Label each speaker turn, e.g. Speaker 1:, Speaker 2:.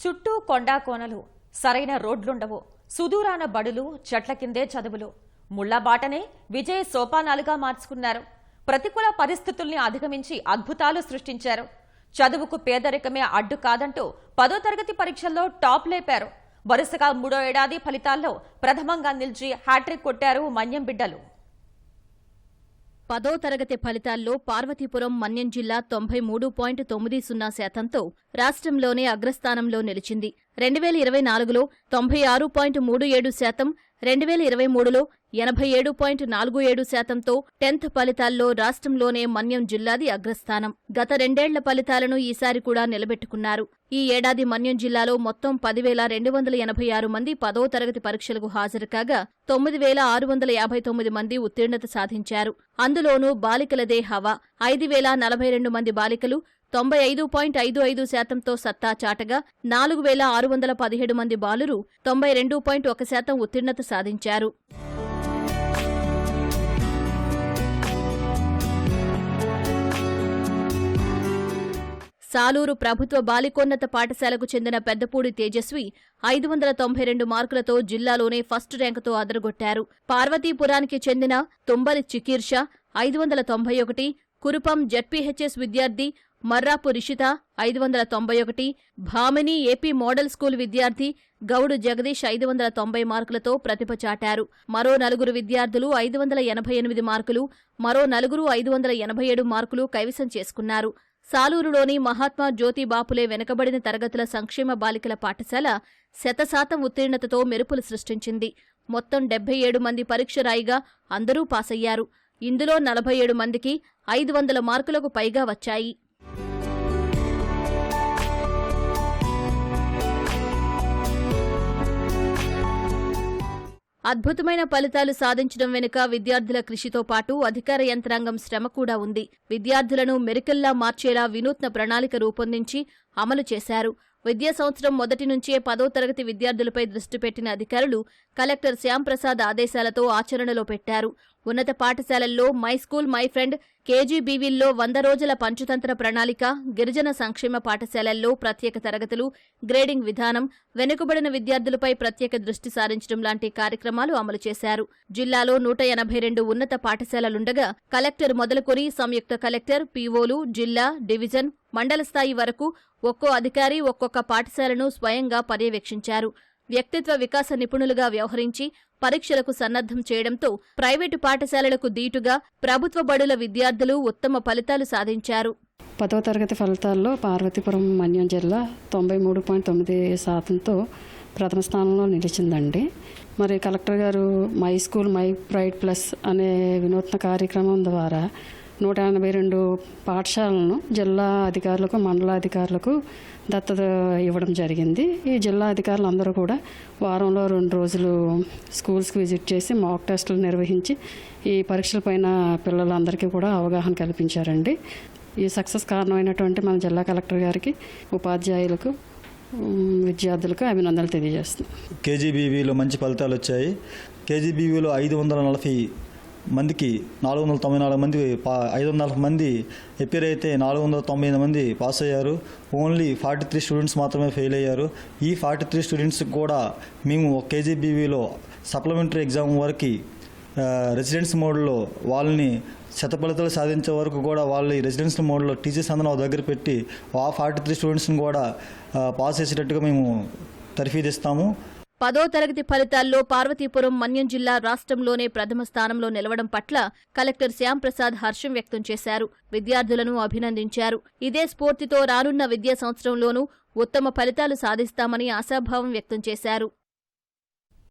Speaker 1: చుట్టూ కొండా కోనలు సరైన రోడ్లుండవు సుదూరాన బడులు చెట్ల కిందే చదువులు. ముళ్ళబాటనే విజయ సోపానాలుగా మార్చుకున్నారు. ప్రతికూల పరిస్థితుల్ని అధిగమించి అద్భుతాలు సృష్టించారు. చదువుకు పేదరికమే అడ్డు కాదంటూ పదో తరగతి పరీక్షల్లో టాప్ లేపారు. వరుసగా మూడో ఏడాది ఫలితాల్లో ప్రథమంగా నిలిచి హ్యాట్రిక్ కొట్టారు మన్యం బిడ్డలు.
Speaker 2: పదో తరగతి ఫలితాల్లో పార్వతీపురం మన్యం జిల్లా తొంభై మూడు పాయింట్ తొమ్మిది సున్నా శాతంతో రాష్ట్రంలోనే అగ్రస్థానంలో నిలిచింది. రెండు వేల ఇరవై నాలుగులో తొంభై ఆరు పాయింట్ మూడు ఏడు శాతం రెండు వేల ఇరవై మూడులో ఎనభై ఏడు పాయింట్ నాలుగు ఏడు శాతంతో టెన్త్ ఫలితాల్లో రాష్ట్రంలోనే మన్యం జిల్లాది అగ్రస్థానం. గత రెండేళ్ళ ఫలితాలను ఈసారి కూడా నిలబెట్టుకున్నారు. ఈ ఏడాది మన్యం జిల్లాలో మొత్తం పదివేల రెండు వందల ఎనభై ఆరు మంది పదో తరగతి పరీక్షలకు హాజరు కాగా తొమ్మిది వేల ఆరు వందల యాభై తొమ్మిది మంది ఉత్తీర్ణత సాధించారు. అందులోనూ బాలికలదే హవా. ఐదు వేల నలభై రెండు మంది బాలికలు తొంభై ఐదు పాయింట్ ఐదు ఐదు శాతంతో సత్తా చాటగా నాలుగు వేల ఆరు వందల పదిహేడు మంది బాలురు తొంభై రెండు పాయింట్ ఒక శాతం ఉత్తీర్ణత సాధించారు. సాలూరు ప్రభుత్వ బాలికోన్నత పాఠశాలకు చెందిన పెద్దపూడి తేజస్వి ఐదు వందల తొంభై రెండు మార్కులతో జిల్లాలోనే ఫస్ట్ ర్యాంకుతో అదరగొట్టారు. పార్వతీపురానికి చెందిన తుంబలి చికీర్ష ఐదు వందల తొంభై ఒకటి కురుపం జడ్పీహెచ్ఎస్ విద్యార్థి మర్రాపు రిషిత ఐదు వందల తొంభై ఒకటి భామిని ఏపీ మోడల్ స్కూల్ విద్యార్థి గౌడు జగదీష్ ఐదు వందల తొంభై మార్కులతో ప్రతిభ చాటారు. మరో నలుగురు విద్యార్థులు ఐదు వందల ఎనభై ఎనిమిది మార్కులు మరో నలుగురు ఐదు వందల ఎనభై ఏడు మార్కులు కైవసం చేసుకున్నారు. సాలూరులోని మహాత్మా జ్యోతి బాపులే వెనుకబడిన తరగతుల సంక్షేమ బాలికల పాఠశాల శతశాతం ఉత్తీర్ణతతో మెరుపులు సృష్టించింది. మొత్తం డెబ్బై ఏడు మంది పరీక్ష రాయిగా అందరూ పాసయ్యారు. ఇందులో నలభై ఏడు మందికి ఐదు వందల మార్కులకు పైగా వచ్చాయి. అద్భుతమైన ఫలితాలు సాధించడం వెనుక విద్యార్థుల కృషితో పాటు అధికార యంత్రాంగం శ్రమ కూడా ఉంది. విద్యార్థులను మెరికల్లా మార్చేలా వినూత్న ప్రణాళిక రూపొందించి అమలు చేశారు. విద్యా సంవత్సరం మొదటి నుంచే పదో తరగతి విద్యార్థులపై దృష్టి పెట్టిన అధికారులు కలెక్టర్ శ్యాంప్రసాద్ ఆదేశాలతో ఆచరణలో పెట్టారు. ఉన్నత పాఠశాలల్లో మై స్కూల్ మై ఫ్రెండ్ కేజీబీవీల్లో వంద రోజుల పంచతంత్ర ప్రణాళిక గిరిజన సంక్షేమ పాఠశాలల్లో ప్రత్యేక తరగతులు గ్రేడింగ్ విధానం వెనుకబడిన విద్యార్థులపై ప్రత్యేక దృష్టి సారించడం లాంటి కార్యక్రమాలు అమలు చేశారు. జిల్లాలో నూట ఎనభై రెండు ఉన్నత పాఠశాలలుండగా కలెక్టర్ మొదలుకొని సంయుక్త కలెక్టర్ పీఓలు జిల్లా డివిజన్ మండల స్థాయి వరకు ఒక్కో అధికారి ఒక్కొక్క పాఠశాలను స్వయంగా పర్యవేక్షించారు. వ్యక్తిత్వ వికాస నిపుణులుగా వ్యవహరించి పరీక్షలకు సన్నద్ధం చేయడంతో ప్రైవేటు పాఠశాలలకు దీటుగా ప్రభుత్వ బడుల విద్యార్థులు ఉత్తమ ఫలితాలు సాధించారు.
Speaker 3: పదవ తరగతి ఫలితాల్లో పార్వతీపురం మన్యం జిల్లా తొంభై మూడు పాయింట్ తొమ్మిది శాతంతో ప్రథమ స్థానంలో నిలిచిందండి. మరి కలెక్టర్ గారు my school my pride plus అనే వినూత్న కార్యక్రమం ద్వారా నూట ఎనభై రెండు పాఠశాలను జిల్లా అధికారులకు మండల అధికారులకు దత్తత ఇవ్వడం జరిగింది. ఈ జిల్లా అధికారులు అందరూ కూడా వారంలో రెండు రోజులు స్కూల్స్కి విజిట్ చేసి మాక్ టెస్టులు నిర్వహించి ఈ పరీక్షలపైన పిల్లలందరికీ కూడా అవగాహన కల్పించారండి. ఈ సక్సెస్ కారణమైనటువంటి మన జిల్లా కలెక్టర్ గారికి ఉపాధ్యాయులకు విద్యార్థులకు అభినందనలు తెలియజేస్తున్నాం.
Speaker 4: కేజీబీవీలో మంచి ఫలితాలు వచ్చాయి. కేజీబీవీలో ఐదు వందల నలభై మందికి నాలుగు వందల తొంభై నాలుగు మంది పా ఐదు వందల మంది ఎపిర్ అయితే నాలుగు వందల తొంభై ఎనిమిది మంది పాస్ అయ్యారు ఓన్లీ ఫార్టీ త్రీ స్టూడెంట్స్ మాత్రమే ఫెయిల్ అయ్యారు. ఈ ఫార్టీ త్రీ స్టూడెంట్స్కి కూడా మేము కేజీబీవీలో సప్లిమెంటరీ ఎగ్జామ్ వరకు రెసిడెన్స్ మోడ్లో వాళ్ళని శత ఫలితాలు సాధించే వరకు కూడా వాళ్ళు రెసిడెన్స్ మోడ్లో టీచర్స్ అందరం దగ్గర పెట్టి ఆ ఫార్టీ త్రీ స్టూడెంట్స్ని కూడా పాస్ చేసేటట్టుగా మేము తర్ఫీదిస్తాము.
Speaker 2: పదో తరగతి ఫలితాల్లో పార్వతీపురం మన్యం జిల్లా రాష్ట్రంలోనే ప్రథమ స్థానంలో నిలవడం పట్ల కలెక్టర్ శ్యాంప్రసాద్ హర్షం వ్యక్తం చేశారు. విద్యార్థులను అభినందించారు. ఇదే స్ఫూర్తితో రానున్న విద్యా సంవత్సరంలోనూ ఉత్తమ ఫలితాలు సాధిస్తామని ఆశాభావం వ్యక్తం చేశారు.